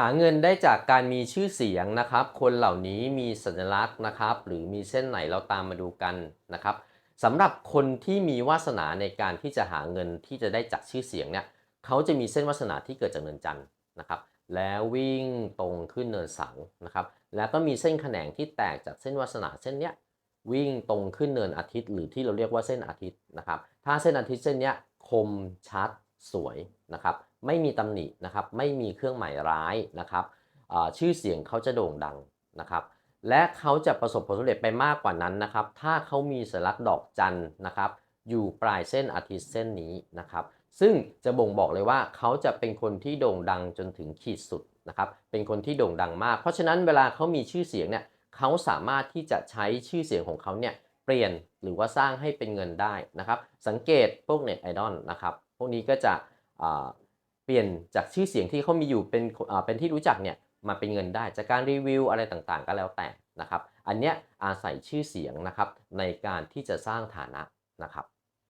หาเงินได้จากการมีชื่อเสียงนะครับ คนเหล่านี้มีสัญลักษณ์นะครับ หรือมีเส้นไหนเราตามมาดูกันนะครับสำหรับคนที่มีวาสนาในการที่จะหาเงินที่จะได้จากชื่อเสียงเนี่ยเขาจะมีเส้นวาสนาที่เกิดจากเนินจันทร์นะครับ แล้ววิ่งตรงขึ้นเนินเสานะครับ แล้วก็มีเส้นแขนงที่แตกจากเส้นวาสนาเส้นเนี้ยวิ่งตรงขึ้นเนินอาทิตย์ หรือที่เราเรียกว่าเส้นอาทิตย์นะครับ ถ้าเส้นอาทิตย์เส้นเนี้ยคมชัดสวยนะครับ ไม่มีตำหนินะครับไม่มีเครื่องหมายร้ายนะครับชื่อเสียงเขาจะโด่งดังนะครับ และเขาจะประสบผลสำเร็จไปมากกว่านั้นนะครับ ถ้าเขามีสัญลักษณ์ดอกจันนะครับ อยู่ปลายเส้นอาทิตย์เส้นนี้นะครับ ซึ่งจะบ่งบอกเลยว่าเขาจะเป็นคนที่โด่งดังจนถึงขีดสุดนะครับเป็นคนที่โด่งดังมาก เพราะฉะนั้นเวลาเขามีชื่อเสียงเนี่ยเขาสามารถที่จะใช้ชื่อเสียงของเขาเนี่ยเปลี่ยนหรือว่าสร้างให้เป็นเงินได้นะครับ สังเกตพวกเน็ตไอดอลนะครับ พวกนี้ก็จะ เปลี่ยนจากชื่อเสียงที่เขามีอยู่เป็นอ่าเป็นที่รู้จักเนี่ยมาเป็นเงินได้จากการรีวิวอะไรต่างๆ ก็แล้วแต่นะครับ อันเนี้ยอาศัยชื่อเสียงนะครับในการที่จะสร้างฐานะนะครับ